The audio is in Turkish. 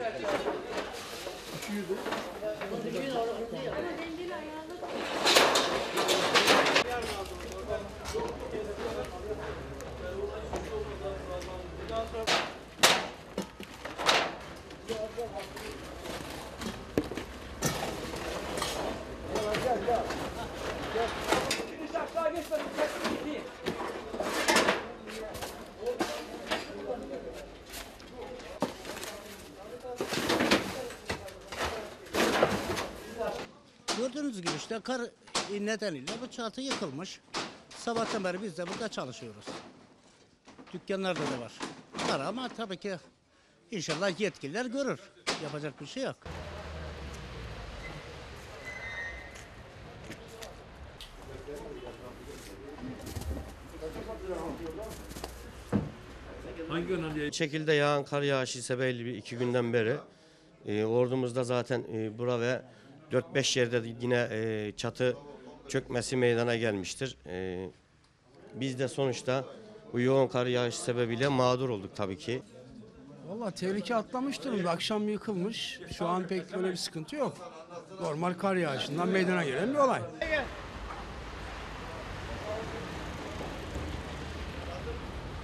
200 200 orada. Ama dengeli ayağını Gördüğünüz gibi işte kar nedeniyle bu çatı yıkılmış. Sabahtan beri biz de burada çalışıyoruz. Dükkanlarda da var. Var ama tabii ki inşallah yetkililer görür. Yapacak bir şey yok. Hangi önemli şekilde yağan kar yağışı sebebiyle bir iki günden beri e, ordumuzda zaten e, bura ve 4-5 yerde de yine e, çatı çökmesi meydana gelmiştir. E, biz de sonuçta bu yoğun kar yağışı sebebiyle mağdur olduk tabii ki. Valla tehlike atlamış durumda. Akşam yıkılmış. Şu an pek böyle bir sıkıntı yok. Normal kar yağışından meydana gelen bir olay.